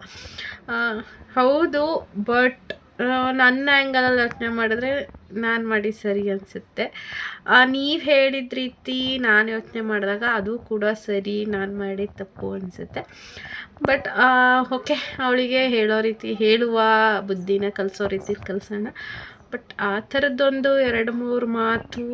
[SPEAKER 1] ಹೌದು ಬಟ್ ನನ್ನ ಆ್ಯಂಗಲಲ್ಲಿ ಯೋಚನೆ ಮಾಡಿದ್ರೆ ನಾನು ಮಾಡಿ ಸರಿ ಅನಿಸುತ್ತೆ. ನೀವು ಹೇಳಿದ ರೀತಿ ನಾನು ಯೋಚನೆ ಮಾಡಿದಾಗ ಅದು ಕೂಡ ಸರಿ, ನಾನು ಮಾಡಿ ತಪ್ಪು ಅನಿಸುತ್ತೆ. ಬಟ್ ಓಕೆ ಅವಳಿಗೆ ಹೇಳೋ ರೀತಿ, ಹೇಳುವ ಬುದ್ಧಿನ ಕಲಿಸೋ ರೀತಿ ಕಲಿಸೋಣ. ಬಟ್ ಆ ಥರದ್ದೊಂದು ಎರಡು ಮೂರು ಮಾತು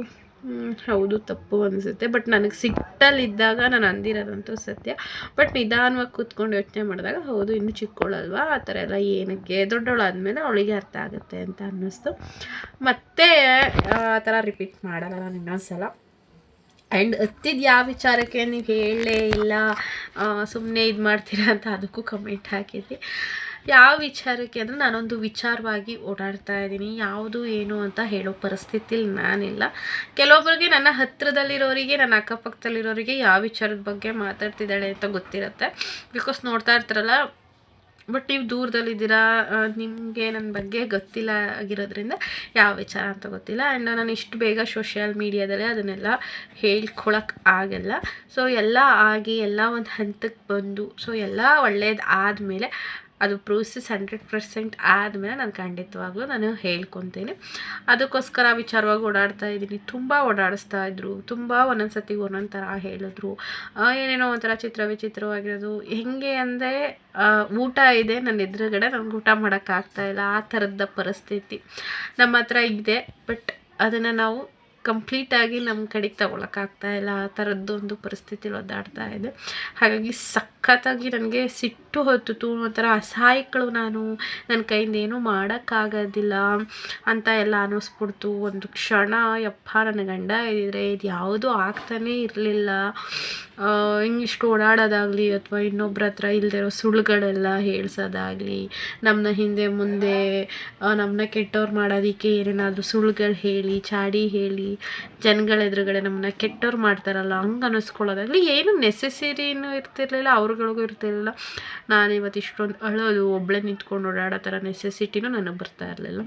[SPEAKER 1] ಹೌದು, ತಪ್ಪು ಅನಿಸುತ್ತೆ. ಬಟ್ ನನಗೆ ಸಿಟ್ಟಲ್ಲಿದ್ದಾಗ ನಾನು ಅಂದಿರೋದಂತೂ ಸತ್ಯ. ಬಟ್ ನಿಧಾನವಾಗಿ ಕೂತ್ಕೊಂಡು ಯೋಚನೆ ಮಾಡಿದಾಗ, ಹೌದು, ಇನ್ನು ಚಿಕ್ಕವಳಲ್ವಾ ಆ ಥರ ಎಲ್ಲ ಏನಕ್ಕೆ? ದೊಡ್ಡವಳಾದ್ಮೇಲೆ ಅವಳಿಗೆ ಅರ್ಥ ಆಗುತ್ತೆ ಅಂತ ಅನ್ನಿಸ್ತು. ಮತ್ತೆ, ಆ ಥರ ರಿಪೀಟ್ ಮಾಡಲ್ಲ ನಾನು ಇನ್ನೊಂದ್ಸಲ. ಆ್ಯಂಡ್ ಹತ್ತಿದ ಯಾವ ವಿಚಾರಕ್ಕೆ ನೀವು ಹೇಳಲೇ ಇಲ್ಲ ಸುಮ್ಮನೆ ಇದು ಮಾಡ್ತೀರಾ ಅಂತ ಅದಕ್ಕೂ ಕಮೆಂಟ್ ಹಾಕಿದ್ರಿ ಯಾವ ವಿಚಾರಕ್ಕೆ ಅಂದರೆ ನಾನೊಂದು ವಿಚಾರವಾಗಿ ಓಡಾಡ್ತಾ ಇದ್ದೀನಿ, ಯಾವುದು ಏನು ಅಂತ ಹೇಳೋ ಪರಿಸ್ಥಿತಿಲಿ ನಾನಿಲ್ಲ. ಕೆಲವೊಬ್ಬರಿಗೆ ನನ್ನ ಹತ್ತಿರದಲ್ಲಿರೋರಿಗೆ ನನ್ನ ಅಕ್ಕಪಕ್ಕದಲ್ಲಿರೋರಿಗೆ ಯಾವ ವಿಚಾರದ ಬಗ್ಗೆ ಮಾತಾಡ್ತಿದ್ದಾಳೆ ಅಂತ ಗೊತ್ತಿರುತ್ತೆ. ಬಿಕಾಸ್ ನೋಡ್ತಾ ಇರ್ತಾರಲ್ಲ ಬಟ್ ನೀವು ದೂರದಲ್ಲಿದ್ದೀರಾ ನಿಮಗೆ ನನ್ನ ಬಗ್ಗೆ ಗೊತ್ತಿಲ್ಲ ಆಗಿರೋದ್ರಿಂದ ಯಾವ ವಿಚಾರ ಅಂತ ಗೊತ್ತಿಲ್ಲ. ಆ್ಯಂಡ್ ನಾನು ಇಷ್ಟು ಬೇಗ ಸೋಷಿಯಲ್ ಮೀಡಿಯಾದಲ್ಲೇ ಅದನ್ನೆಲ್ಲ ಹೇಳ್ಕೊಳಕ್ಕೆ ಆಗಲ್ಲ. ಸೊ ಎಲ್ಲ ಆಗಿ, ಎಲ್ಲ ಒಂದು ಹಂತಕ್ಕೆ ಬಂದು ಸೊ ಎಲ್ಲ ಒಳ್ಳೇದು ಆದಮೇಲೆ ಅದು ಪ್ರೋಸೆಸ್ ಹಂಡ್ರೆಡ್ ಪರ್ಸೆಂಟ್ ಆದಮೇಲೆ ನಾನು ಖಂಡಿತವಾಗ್ಲೂ ನಾನು ಹೇಳ್ಕೊತೀನಿ. ಅದಕ್ಕೋಸ್ಕರ ವಿಚಾರವಾಗಿ ಓಡಾಡ್ತಾ ಇದ್ದೀನಿ. ತುಂಬ ಓಡಾಡಿಸ್ತಾ ಇದ್ರು. ತುಂಬ ಒಂದೊಂದು ಸತಿ ಒಂದೊಂದು ಥರ ಹೇಳಿದ್ರು ಏನೇನೋ ಒಂಥರ ಚಿತ್ರ ವಿಚಿತ್ರವಾಗಿರೋದು. ಹೆಂಗೆ ಅಂದರೆ ಊಟ ಇದೆ. ನನ್ನ ಎದುರುಗಡೆ ನನಗೆ ಊಟ ಮಾಡೋಕ್ಕಾಗ್ತಾ ಇಲ್ಲ. ಆ ಥರದ ಪರಿಸ್ಥಿತಿ ನಮ್ಮ ಹತ್ರ ಇದೆ. ಬಟ್ ಅದನ್ನು ನಾವು ಕಂಪ್ಲೀಟಾಗಿ ನಮ್ಮ ಕಡೆಗೆ ತಗೊಳಕ್ಕಾಗ್ತಾ ಇಲ್ಲ. ಆ ಥರದ್ದೊಂದು ಪರಿಸ್ಥಿತಿ ಒದ್ದಾಡ್ತಾ ಇದೆ. ಹಾಗಾಗಿ ಸಖತ್ತಾಗಿ ನನಗೆ ಸಿಟ್ಟು ಹೊತ್ತಿತು ಒಂಥರ ಅಸಹಾಯಕಳು ನಾನು. ನನ್ನ ಕೈಯಿಂದ ಏನೂ ಮಾಡೋಕ್ಕಾಗೋದಿಲ್ಲ ಅಂತ ಎಲ್ಲ ಅನ್ನಿಸ್ಬಿಡ್ತು. ಒಂದು ಕ್ಷಣ, ಯಪ್ಪ, ನನ್ನ ಗಂಡ ಇದ್ದಿದ್ರೆ ಇದು ಯಾವುದೂ ಆಗ್ತಾನೇ ಇರಲಿಲ್ಲ. ಹಿಂಗಿಷ್ಟು ಓಡಾಡೋದಾಗಲಿ ಅಥವಾ ಇನ್ನೊಬ್ರ ಹತ್ರ ಇಲ್ಲದೆ ಇರೋ ಸುಳ್ಳುಗಳೆಲ್ಲ ಹೇಳ್ಸೋದಾಗಲಿ ನಮ್ಮನ್ನ ಹಿಂದೆ ಮುಂದೆ ನಮ್ಮನ್ನ ಕೆಟ್ಟವ್ರು ಮಾಡೋದಕ್ಕೆ ಏನೇನಾದರೂ ಸುಳ್ಳುಗಳು ಹೇಳಿ, ಚಾಡಿ ಹೇಳಿ ಜನಗಳ ಎದುರುಗಡೆ ನಮ್ಮನ್ನ ಕೆಟ್ಟವ್ರು ಮಾಡ್ತಾರಲ್ಲ, ಹಂಗೆ ಅನ್ನಿಸ್ಕೊಳ್ಳೋದಾಗಲಿ ಏನು ನೆಸೆಸರಿನೂ ಇರ್ತಿರ್ಲಿಲ್ಲ, ಅವ್ರುಗಳಿಗೂ ಇರ್ತಿರ್ಲಿಲ್ಲ. ನಾನು ಇವತ್ತು ಇಷ್ಟೊಂದು ಅಳೋದು ಒಬ್ಬಳೇ ನಿಂತ್ಕೊಂಡು ಓಡಾಡೋ ಥರ ನೆಸೆಸಿಟಿನೂ ನನಗೆ ಬರ್ತಾ ಇರಲಿಲ್ಲ.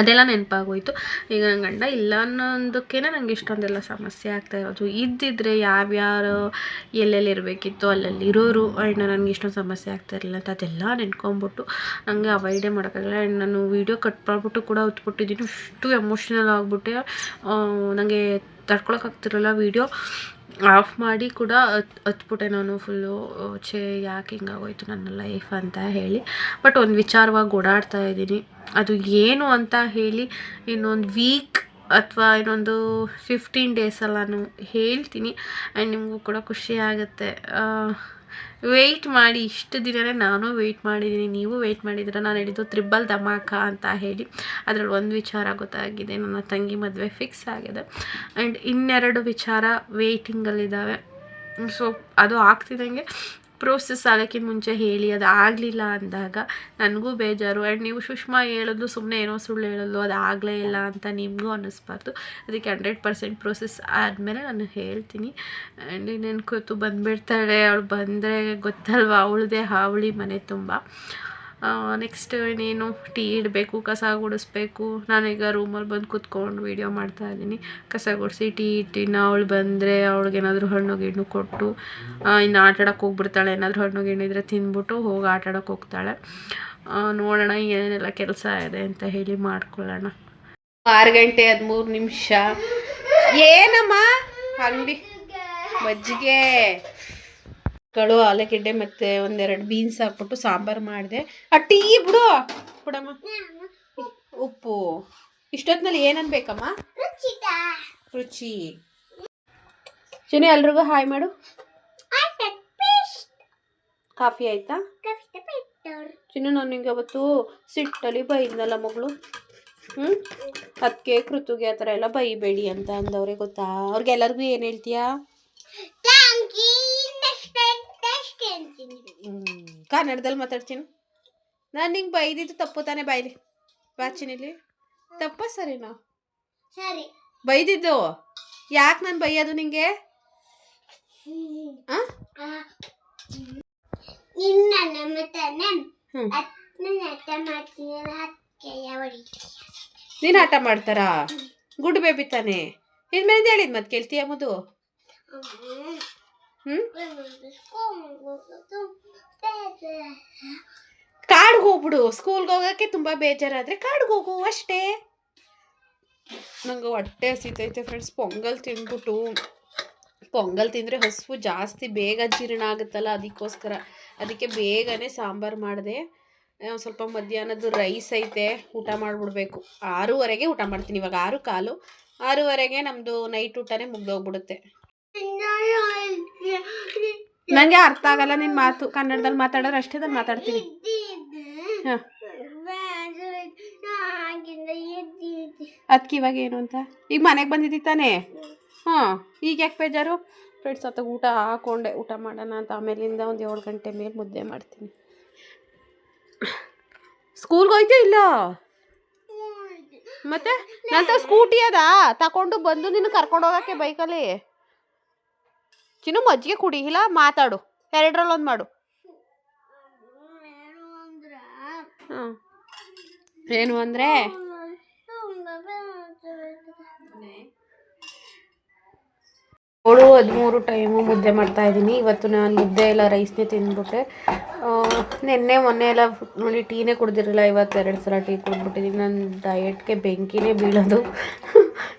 [SPEAKER 1] ಅದೆಲ್ಲ ನೆನಪಾಗೋಯ್ತು. ಈಗ ನನ್ನ ಗಂಡ ಇಲ್ಲ ಅನ್ನೋದಕ್ಕೇ ನನಗೆ ಇಷ್ಟೊಂದೆಲ್ಲ ಸಮಸ್ಯೆ ಆಗ್ತಾ ಇರೋದು. ಇದ್ದಿದ್ರೆ ಯಾವ್ಯಾರು ಎಲ್ಲೆಲ್ಲಿ ಇರಬೇಕಿತ್ತು, ಅಲ್ಲಲ್ಲಿ ಇರೋರು ಆ್ಯಂಡ್ ನನಗೆ ಇಷ್ಟೊಂದು ಸಮಸ್ಯೆ ಆಗ್ತಾ ಇರಲಿಲ್ಲ ಅಂತ ಅದೆಲ್ಲ ನೆನ್ಕೊಂಬಿಟ್ಟು ನನಗೆ ಅವಾಯ್ಡೇ ಮಾಡೋಕ್ಕಾಗಲ್ಲ. ಆ್ಯಂಡ್ ನಾನು ವೀಡಿಯೋ ಕಟ್ ಮಾಡಿಬಿಟ್ಟು ಕೂಡ ಹೊತ್ಬಿಟ್ಟಿದ್ದೀನಿ. ಅಷ್ಟು ಎಮೋಷ್ನಲ್ ಆಗಿಬಿಟ್ಟೆ. ನನಗೆ ತಡ್ಕೊಳಕ್ಕಾಗ್ತಿರಲ್ಲ ವೀಡಿಯೋ ಆಫ್ ಮಾಡಿ ಕೂಡ ಹತ್ ಹತ್ಬಿಟ್ಟೆ ನಾನು ಫುಲ್ಲು ಛೇ, ಯಾಕೆ ಹಿಂಗಾಗೋಯ್ತು ನನ್ನ ಲೈಫ್ ಅಂತ ಹೇಳಿ. ಬಟ್ ಒಂದು ವಿಚಾರವಾಗಿ ಓಡಾಡ್ತಾ ಇದ್ದೀನಿ. ಅದು ಏನು ಅಂತ ಹೇಳಿ ಇನ್ನೊಂದು ವೀಕ್ ಅಥವಾ ಇನ್ನೊಂದು ಫಿಫ್ಟೀನ್ ಡೇಸಲ್ಲಿ ನಾನು ಹೇಳ್ತೀನಿ. ಆ್ಯಂಡ್ ನಿಮಗೂ ಕೂಡ ಖುಷಿ ಆಗುತ್ತೆ. ವೆಯ್ಟ್ ಮಾಡಿ, ಇಷ್ಟು ದಿನವೇ ನಾನು ವೆಯ್ಟ್ ಮಾಡಿದ್ದೀನಿ, ನೀವು ವೆಯ್ಟ್ ಮಾಡಿದ್ರೆ ನಾನು ಹೇಳಿದ್ದು ತ್ರಿಬಲ್ ಧಮಾಕ ಅಂತ ಹೇಳಿ. ಅದರಲ್ಲಿ ಒಂದು ವಿಚಾರ ಗೊತ್ತಾಗಿದೆ, ನನ್ನ ತಂಗಿ ಮದುವೆ ಫಿಕ್ಸ್ ಆಗಿದೆ. ಆ್ಯಂಡ್ ಇನ್ನೆರಡು ವಿಚಾರ ವೆಯ್ಟಿಂಗಲ್ಲಿದ್ದಾವೆ ಸೊ ಅದು ಆಗ್ತಿದ್ದಂಗೆ. ಪ್ರೋಸೆಸ್ ಆಗೋಕ್ಕಿಂತ ಮುಂಚೆ ಹೇಳಿ, ಅದು ಆಗಲಿಲ್ಲ ಅಂದಾಗ ನನಗೂ ಬೇಜಾರು. ಆ್ಯಂಡ್ ನೀವು ಸುಷ್ಮಾ ಹೇಳೋದು ಸುಮ್ಮನೆ ಏನೋ ಸುಳ್ಳು ಹೇಳೋದು, ಅದು ಆಗಲೇ ಇಲ್ಲ ಅಂತ ನಿಮಗೂ ಅನ್ನಿಸ್ಬಾರ್ದು. ಅದಕ್ಕೆ ಹಂಡ್ರೆಡ್ ಪರ್ಸೆಂಟ್ ಪ್ರೋಸೆಸ್ ಆದಮೇಲೆ ನಾನು ಹೇಳ್ತೀನಿ. ಆ್ಯಂಡ್ ಇನ್ನೇನು ಕೂತು ಬಂದುಬಿಡ್ತಾಳೆ. ಅವಳು ಬಂದರೆ ಗೊತ್ತಲ್ವ? ಅವಳದೇ ಹಾವಳಿ ಮನೆ ತುಂಬ. ನೆಕ್ಸ್ಟ್ ಇನ್ನೇನು ಟೀ ಇಡಬೇಕು, ಕಸ ಗುಡಿಸ್ಬೇಕು. ನಾನೀಗ ರೂಮಲ್ಲಿ ಬಂದು ಕೂತ್ಕೊಂಡು ವೀಡಿಯೋ ಮಾಡ್ತಾ ಇದ್ದೀನಿ. ಕಸ ಗುಡಿಸಿ, ಟೀ ಇಟ್ಟಿನ ಅವಳು ಬಂದರೆ ಅವಳಿಗೇನಾದರೂ ಹಣ್ಣು ಗಿಣ್ಣು ಕೊಟ್ಟು ಇನ್ನು ಆಟಾಡೋಕೆ ಹೋಗ್ಬಿಡ್ತಾಳೆ. ಏನಾದರೂ ಹಣ್ಣು ಗಿಣ್ಣು ಇದ್ದರೆ ತಿಂದ್ಬಿಟ್ಟು ಹೋಗಿ ಆಟ ಆಡೋಕೆ ಹೋಗ್ತಾಳೆ ನೋಡೋಣ ಏನೆಲ್ಲ ಕೆಲಸ ಇದೆ ಅಂತ ಹೇಳಿ ಮಾಡ್ಕೊಳ್ಳೋಣ. ಆರು ಗಂಟೆ ಹದಿಮೂರು ನಿಮಿಷ. ಏನಮ್ಮ? ಅಂಗಡಿ. ಮಜ್ಜಿಗೆ. ಗಳು ಆಲೂಗೆಡ್ಡೆ ಮತ್ತು ಒಂದೆರಡು ಬೀನ್ಸ್ ಹಾಕ್ಬಿಟ್ಟು ಸಾಂಬಾರು ಮಾಡಿದೆ. ಆ ಟೀ ಬಿಡು. ಬಿಡಮ್ಮ. ಉಪ್ಪು. ಇಷ್ಟೊತ್ತಿನಲ್ಲಿ ಏನನ್ ಬೇಕಮ್ಮ ರುಚಿ. ಚುನಿ ಎಲ್ರಿಗೂ ಹಾಯ್ ಮಾಡು. ಕಾಫಿ ಆಯ್ತಾ? ಚಿನ್ನು ನಾನು ನಿಂಗೆ ಅವತ್ತು ಸಿಟ್ಟಲ್ಲಿ ಬೈದ್ನಲ್ಲ ಮಗಳು. ಹ್ಞೂ ಅದಕ್ಕೆ ಕೃತುಗೆ ಆ ಥರ ಎಲ್ಲ ಬೈಬೇಡಿ ಅಂತ ಅಂದವ್ರೆ ಗೊತ್ತಾ? ಅವ್ರಿಗೆಲ್ಲರಿಗೂ ಏನು ಹೇಳ್ತೀಯಾ? ಹ್ಮ್. ಕನ್ನಡದಲ್ಲಿ ಮಾತಾಡ್ತೀನಿ. ನಾನು ನಿಂಗೆ ಬೈದಿದ್ದು ತಪ್ಪು ತಾನೇ ಬಾಯ್ಲಿ ಬಾಚಿನಿಲಿ ತಪ್ಪ ಸರಿನಾ?
[SPEAKER 5] ಸರಿ.
[SPEAKER 1] ಬೈದಿದ್ದು? ಯಾಕೆ ನಾನು ಬೈಯೋದು ನಿಂಗೆ? ಆ?
[SPEAKER 5] ನಿನ್ನ ನಮ್ಮ ತಾನೆ
[SPEAKER 1] ಹ್ಮ್.
[SPEAKER 5] ಹತ್ತನೇ ನಟ ಮಾಡ್ತೀನಿ ಹಕ್ಕೆ ಹೊಡಿ.
[SPEAKER 1] ನೀನು ಆಟ ಮಾಡ್ತಾರಾ? ಗುಡ್ ಬೇಬಿ ತಾನೆ. ಇದ್ಮೇಲೆ ಹೇಳಿದ್ ಮತ್ತೆ ಕೇಳ್ತೀಯ ಮದು? ಕಾಡ್ಗೆ ಹೋಗ್ಬಿಡು. ಸ್ಕೂಲ್ಗೆ ಹೋಗೋಕ್ಕೆ ತುಂಬ ಬೇಜಾರಾದರೆ ಕಾಡ್ಗೆ ಹೋಗು ಅಷ್ಟೇ. ನಂಗೆ ಹೊಟ್ಟೆ ಹಸಿತೈತೆ ಫ್ರೆಂಡ್ಸ್ ಪೊಂಗಲ್ ತಿಂದ್ಬಿಟ್ಟು ಪೊಂಗಲ್ ತಿಂದರೆ ಹಸಿವು ಜಾಸ್ತಿ ಬೇಗ ಜೀರ್ಣ ಆಗುತ್ತಲ್ಲ ಅದಕ್ಕೋಸ್ಕರ. ಅದಕ್ಕೆ ಬೇಗನೆ ಸಾಂಬಾರು ಮಾಡಿದೆ. ಒಂದು ಸ್ವಲ್ಪ ಮಧ್ಯಾಹ್ನದ್ದು ರೈಸ್ ಐತೆ ಊಟ ಮಾಡಿಬಿಡ್ಬೇಕು. ಆರೂವರೆಗೆ ಊಟ ಮಾಡ್ತೀನಿ. ಇವಾಗ ಆರು ಕಾಲು. ಆರೂವರೆಗೆ ನಮ್ಮದು ನೈಟ್ ಊಟನೇ ಮುಗ್ದೋಗ್ಬಿಡುತ್ತೆ. ನನಗೆ ಅರ್ಥ ಆಗಲ್ಲ ನಿನ್ನ ಮಾತು. ಕನ್ನಡದಲ್ಲಿ ಮಾತಾಡೋರು ಅಷ್ಟೇ ನಾನು ಮಾತಾಡ್ತೀನಿ. ಹಾಂ. ಅದಕ್ಕೆ ಇವಾಗ ಏನು ಅಂತ? ಈಗ ಮನೆಗೆ ಬಂದಿದ್ದಿ ತಾನೇ? ಹಾಂ. ಈಗ ಯಾಕೆ ಬೇಜಾರು? ಫ್ರೆಂಡ್ಸ್ ಅತ್ತಾಗ ಊಟ ಹಾಕೊಂಡೆ. ಊಟ ಮಾಡೋಣ ಅಂತ ಆಮೇಲಿಂದ ಒಂದು ಏಳು ಗಂಟೆ ಮೇಲೆ ಮುದ್ದೆ ಮಾಡ್ತೀನಿ. ಸ್ಕೂಲ್ಗೆ ಹೋಯ್ತು ಇಲ್ಲ? ಮತ್ತೆ? ನಂತ ಸ್ಕೂಟಿ ಅದ? ತಗೊಂಡು ಬಂದು ನಿನ್ನ ಕರ್ಕೊಂಡು ಹೋಗಕ್ಕೆ ಬೈಕಲ್ಲಿ? ಚಿನ್ನು ಮಜ್ಜಿಗೆ ಕುಡಿ ಇಲ್ಲ ಮಾತಾಡು. ಎರಡರಲ್ಲಿ ಒಂದು ಮಾಡು ಹಾಂ ಏನು ಅಂದರೆ ಏಳು ಹದಿಮೂರು ಟೈಮು ಮುದ್ದೆ ಮಾಡ್ತಾ ಇದ್ದೀನಿ. ಇವತ್ತು ನಾನು ಮುದ್ದೆ ಎಲ್ಲ ರೈಸ್ನೇ ತಿಂದ್ಬಿಟ್ಟೆ. ನಿನ್ನೆ, ಮೊನ್ನೆ ಎಲ್ಲ ನೋಡಿ ಟೀನೇ ಕುಡ್ದಿರಲಿಲ್ಲ. ಇವತ್ತು ಎರಡು ಸಲ ಟೀ ಕುಡಿದ್ಬಿಟ್ಟಿದ್ದೀನಿ ನನ್ನ ಡಯಟ್ಗೆ ಬೆಂಕಿನೇ ಬೀಳೋದು.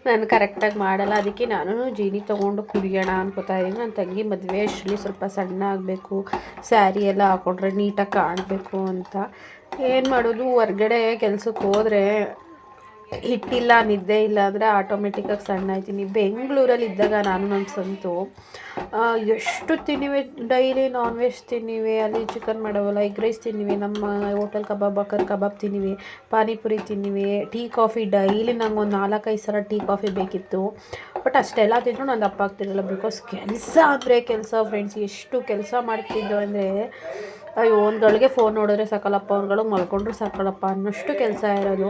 [SPEAKER 1] ನಾನು ಕರೆಕ್ಟಾಗಿ ಮಾಡಲ್ಲ. ಅದಕ್ಕೆ ನಾನು ಜೀನಿ ತೊಗೊಂಡು ಕುಡಿಯೋಣ ಅನ್ಕೋತಾ ಇದ್ದೀನಿ. ನನ್ನ ತಂಗಿ ಮದುವೆ ಅಷ್ಟರಲ್ಲಿ ಸ್ವಲ್ಪ ಸಣ್ಣ ಆಗಬೇಕು. ಸ್ಯಾರಿ ಎಲ್ಲ ಹಾಕೊಂಡ್ರೆ ನೀಟಾಗಿ ಕಾಣಬೇಕು ಅಂತ. ಏನು ಮಾಡೋದು? ಹೊರ್ಗಡೆ ಕೆಲಸಕ್ಕೆ ಹೋದರೆ ಹಿಟ್ಟಿಲ್ಲ ನಿದ್ದೆ ಇಲ್ಲ ಅಂದರೆ ಆಟೋಮೆಟಿಕ್ಕಾಗಿ ಸಣ್ಣ ಆಯ್ತೀನಿ. ಬೆಂಗಳೂರಲ್ಲಿ ಇದ್ದಾಗ ನಾನು ನನ್ನ ಸಂತು ಎಷ್ಟು ತಿನ್ನಿವೆ ಡೈಲಿ ನಾನ್ ವೆಜ್ ತಿನ್ನಿವೆ ಅಲ್ಲಿ ಚಿಕನ್ ಮಾಡೋವಲ್ಲ ಎಗ್ ರೈಸ್ ತಿನ್ನಿವೆ ನಮ್ಮ ಹೋಟೆಲ್ ಕಬಾಬ್ ಬಕರ್ ಕಬಾಬ್ ತಿನ್ನಿವೆ ಪಾನಿಪುರಿ ತಿನ್ನಿವೆ ಟೀ ಕಾಫಿ ಡೈಲಿ ನಂಗೆ ನಾಲ್ಕೈದು ಸಲ ಟೀ ಕಾಫಿ ಬೇಕಿತ್ತು. ಬಟ್ ಅಷ್ಟೆಲ್ಲ ತಿಂದರೂ ನಾನು ಅಪ್ಪ ಆಗ್ತಿರಲಿಲ್ಲ ಬಿಕಾಸ್ ಕೆಲಸ ಅಂದರೆ ಕೆಲಸ ಫ್ರೆಂಡ್ಸ್ ಎಷ್ಟು ಕೆಲಸ ಮಾಡ್ತಿದ್ದು ಅಂದರೆ, ಅಯ್ಯೋ, ಒಂದ್ಗಳಿಗೆ ಫೋನ್ ನೋಡಿದ್ರೆ ಸಾಕಲ್ಲಪ್ಪ ಅವ್ರುಗಳು ಮಲ್ಕೊಂಡ್ರು ಸಾಕಲ್ಲಪ್ಪ ಅನ್ನೋಷ್ಟು ಕೆಲಸ ಇರೋದು.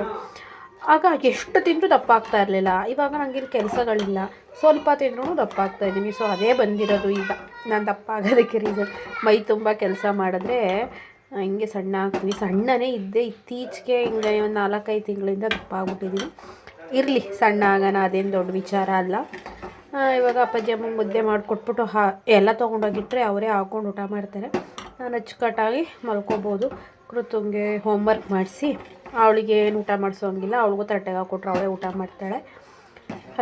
[SPEAKER 1] ಆಗ ಎಷ್ಟು ತಿಂದರೂ ದಪ್ಪಾಗ್ತಾ ಇರಲಿಲ್ಲ. ಇವಾಗ ನನಗೆ ಇಲ್ಲಿ ಕೆಲಸಗಳಿಲ್ಲ. ಸ್ವಲ್ಪ ತಿಂದ್ರೂ ದಪ್ಪ ಆಗ್ತಾ ಇದ್ದೀನಿ. ಸೊ ಅದೇ ಬಂದಿರೋದು ಈಗ. ನಾನು ದಪ್ಪ ಆಗೋದಕ್ಕೆ ರೀಸನ್ ಮೈ ತುಂಬ ಕೆಲಸ ಮಾಡಿದ್ರೆ ಹಿಂಗೆ ಸಣ್ಣ ಆಗ್ತೀನಿ. ಸಣ್ಣನೇ ಇದ್ದೆ. ಇತ್ತೀಚೆಗೆ ಹಿಂಗೆ ಒಂದು ನಾಲ್ಕೈದು ತಿಂಗಳಿಂದ ದಪ್ಪ ಆಗ್ಬಿಟ್ಟಿದ್ದೀನಿ ಇರಲಿ, ಸಣ್ಣ ಆಗೋಣ, ಅದೇನು ದೊಡ್ಡ ವಿಚಾರ ಅಲ್ಲ. ಇವಾಗ ಅಪ್ಪಾಜಿ ಅಮ್ಮ ಮುದ್ದೆ ಮಾಡಿಕೊಟ್ಬಿಟ್ಟು, ಹಾ, ಎಲ್ಲ ತೊಗೊಂಡೋಗಿಟ್ರೆ ಅವರೇ ಹಾಕೊಂಡು ಊಟ ಮಾಡ್ತಾರೆ. ನಾನು ಅಚ್ಚುಕಟ್ಟಾಗಿ ಮಲ್ಕೋಬೋದು. ಕೃತುಂಗೆ ಹೋಮ್ವರ್ಕ್ ಮಾಡಿಸಿ ಅವಳಿಗೆ ಏನು ಊಟ ಮಾಡಿಸೋಂಗಿಲ್ಲ ಅವಳಿಗೂ ತಟ್ಟೆಗೆ ಹಾಕ್ಕೊಟ್ರೆ ಅವಳೇ ಊಟ ಮಾಡ್ತಾಳೆ.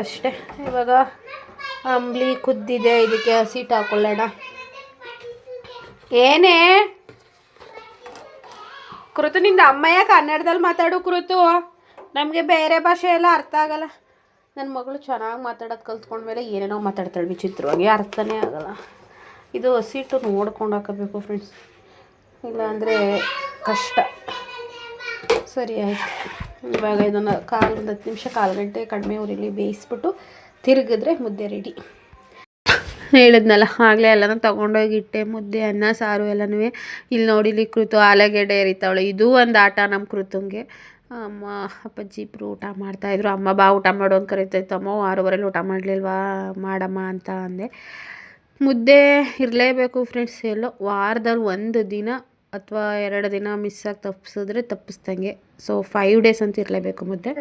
[SPEAKER 1] ಅಷ್ಟೇ, ಇವಾಗ ಅಂಬ್ಲಿ ಕುದ್ದಿದೆ, ಇದಕ್ಕೆ ಸೀಟ್ ಹಾಕೊಳ್ಳೋಣ. ಏನೇ? ಕೃತು, ನಿಂದ ಅಮ್ಮಯ್ಯ ಕನ್ನಡದಲ್ಲಿ ಮಾತಾಡು ಕೃತು. ನಮಗೆ ಬೇರೆ ಭಾಷೆ ಎಲ್ಲ ಅರ್ಥ ಆಗಲ್ಲ. ನನ್ನ ಮಗಳು ಚೆನ್ನಾಗಿ ಮಾತಾಡೋದು ಕಲ್ತ್ಕೊಂಡ್ಮೇಲೆ ಏನೇನೋ ಮಾತಾಡ್ತಾಳೆ, ವಿಚಿತ್ರವಾಗಿ ಅರ್ಥನೇ ಆಗಲ್ಲ. ಇದು ಸೀಟು ನೋಡ್ಕೊಂಡು ಹಾಕಬೇಕು ಫ್ರೆಂಡ್ಸ್ ಇಲ್ಲಾಂದರೆ ಕಷ್ಟ. ಸರಿ ಆಯಿತು. ಇವಾಗ ಇದನ್ನು ಕಾಲು ಒಂದು ಹತ್ತು ನಿಮಿಷ ಕಾಲು ಗಂಟೆ ಕಡಿಮೆ ಉರಿಲಿ ಬೇಯಿಸ್ಬಿಟ್ಟು ತಿರುಗಿದ್ರೆ ಮುದ್ದೆ ರೆಡಿ ಹೇಳಿದ್ನಲ್ಲ, ಆಗಲೇ ಎಲ್ಲನೂ ತೊಗೊಂಡೋಗಿ ಇಟ್ಟೆ. ಮುದ್ದೆ, ಅನ್ನ, ಸಾರು ಎಲ್ಲನೂ ಇಲ್ಲಿ ನೋಡಿಲಿ ಕೃತು ಆಲೂಗೆಡ್ಡೆ ಎರಿತಾವಳೆ. ಇದು ಒಂದು ಆಟ ನಮ್ಮ ಕೃತುಂಗೆ. ಅಮ್ಮ, ಅಪ್ಪಾಜಿ ಇಬ್ಬರು ಊಟ ಮಾಡ್ತಾಯಿದ್ರು ಅಮ್ಮ ಬಾ, ಊಟ ಮಾಡೋ ಅಂತ ಕರಿತಾಯಿತ್ತು ಅಮ್ಮ ಆರೂವರೆಲಿ ಊಟ ಮಾಡಲಿಲ್ವಾ? ಮಾಡಮ್ಮ ಅಂತ ಅಂದೆ. ಮುದ್ದೆ ಇರಲೇಬೇಕು ಫ್ರೆಂಡ್ಸ್ ಎಲ್ಲೋ ವಾರದಲ್ಲಿ ಒಂದು ದಿನ ಅಥವಾ ಎರಡು ದಿನ ಮಿಸ್ ಆಗಿ ತಪ್ಪಿಸಿದ್ರೆ ತಪ್ಪಿಸ್ದಂಗೆ. ಸೊ ಫೈವ್ ಡೇಸ್ ಅಂತ ಇರಲೇಬೇಕು ಮುದ್ದೆ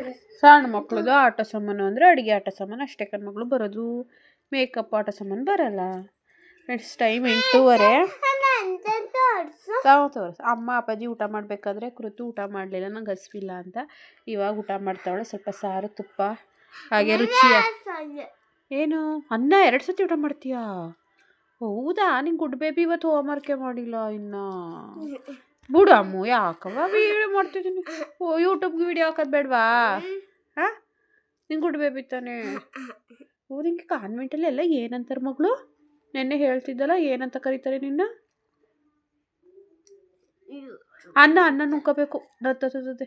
[SPEAKER 1] ಸಣ್ಣ ಮಕ್ಳದ್ದು ಆಟ ಸಾಮಾನು ಅಂದರೆ ಅಡುಗೆ ಆಟ ಸಾಮಾನು ಅಷ್ಟೇ. ಕಣ್ ಮಗಳು ಬರೋದು. ಮೇಕಪ್ ಆಟ ಸಾಮಾನು ಬರಲ್ಲ. ನೆಕ್ಸ್ಟ್ ಟೈಮ್ ಎಂಟೂವರೆ. ತಾವು ತೋರಿಸ್. ಅಮ್ಮ ಅಪ್ಪಾಜಿ ಊಟ ಮಾಡಬೇಕಾದ್ರೆ ಕೃತು ಊಟ ಮಾಡಲಿಲ್ಲ ನಂಗೆ ಹಸಿವಿಲ್ಲ ಅಂತ. ಇವಾಗ ಊಟ ಮಾಡ್ತಾವಳೆ ಸ್ವಲ್ಪ ಸಾರು ತುಪ್ಪ ಹಾಗೆ ರುಚಿ ಏನು? ಅನ್ನ ಎರಡು ಸತಿ ಊಟ ಮಾಡ್ತೀಯಾ? ಹೌದಾ? ನಿಂಗೆ ಗುಡ್ ಬೇಬಿ ಇವತ್ತು ಹೋಮ್ವರ್ಕೇ ಮಾಡಿಲ್ಲ ಇನ್ನ? ಬಿಡು ಅಮ್ಮು ಯಾಕವ್ವ ವೀಡಿಯೋ ಮಾಡ್ತಿದ್ದೀನಿ ಓ ಯೂಟ್ಯೂಬ್ಗೆ ವೀಡಿಯೋ ಹಾಕೋದು ಬೇಡವಾ? ಹಾಂ? ನಿಂಗೆ ಗುಡ್ ಬೇಬಿ ತಾನೆ? ಓ ನಿಂಗೆ ಕಾನ್ವೆಂಟಲ್ಲಿ ಎಲ್ಲ ಏನಂತಾರೆ ಮಗಳು? ನೆನ್ನೆ ಹೇಳ್ತಿದ್ದಲ್ಲ ಏನಂತ ಕರೀತಾರೆ ನಿನ್ನ? ಅನ್ನ ಅನ್ನ ನುಂಕೋಬೇಕು ದತ್ತದ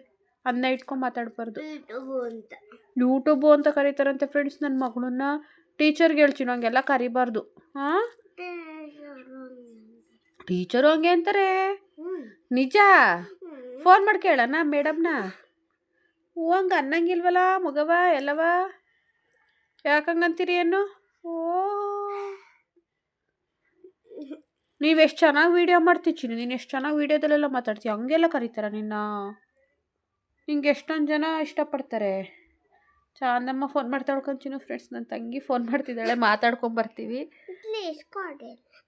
[SPEAKER 1] ಅನ್ನ ಇಟ್ಕೊಂಡು ಮಾತಾಡ್ಬಾರ್ದು. ಯೂಟ್ಯೂಬು ಅಂತ. ಕರೀತಾರಂತೆ ಫ್ರೆಂಡ್ಸ್ ನನ್ನ ಮಗಳನ್ನ. ಟೀಚರ್ಗೆ ಹೇಳ್ತೀನಿ ಹಂಗೆಲ್ಲ ಕರಿಬಾರ್ದು. ಹಾಂ? ಟೀಚರು ಹಂಗೆ ಅಂತಾರೆ. ನಿಜ? ಫೋನ್ ಮಾಡಿ ಕೇಳಣ ಮೇಡಮ್ನ. ಹಂಗೆ ಅನ್ನಂಗಿಲ್ವಲ್ಲ ಮಗವ, ಎಲ್ಲವ? ಯಾಕಂಗಂತೀರಿ ಏನು ಓ. ಎಷ್ಟು ಚೆನ್ನಾಗಿ ವೀಡಿಯೋ ಮಾಡ್ತಿಚ್ಚಿನಿ ನೀನು ಎಷ್ಟು ಚೆನ್ನಾಗಿ ವೀಡಿಯೋದಲ್ಲೆಲ್ಲ ಮಾತಾಡ್ತೀಯ? ಹಂಗೆಲ್ಲ ಕರೀತಾರ ನಿನ್ನ? ನಿಂಗೆ ಎಷ್ಟೊಂದು ಜನ ಇಷ್ಟಪಡ್ತಾರೆ. ಚಂದಮ್ಮ ಫೋನ್ ಮಾಡ್ತಾ ತಿನ್ನು ಫ್ರೆಂಡ್ಸ್ ನನ್ನ ತಂಗಿ ಫೋನ್ ಮಾಡ್ತಿದ್ದಾಳೆ ಮಾತಾಡ್ಕೊಂಬರ್ತೀವಿ.
[SPEAKER 5] ಬರ್ತೀವಿ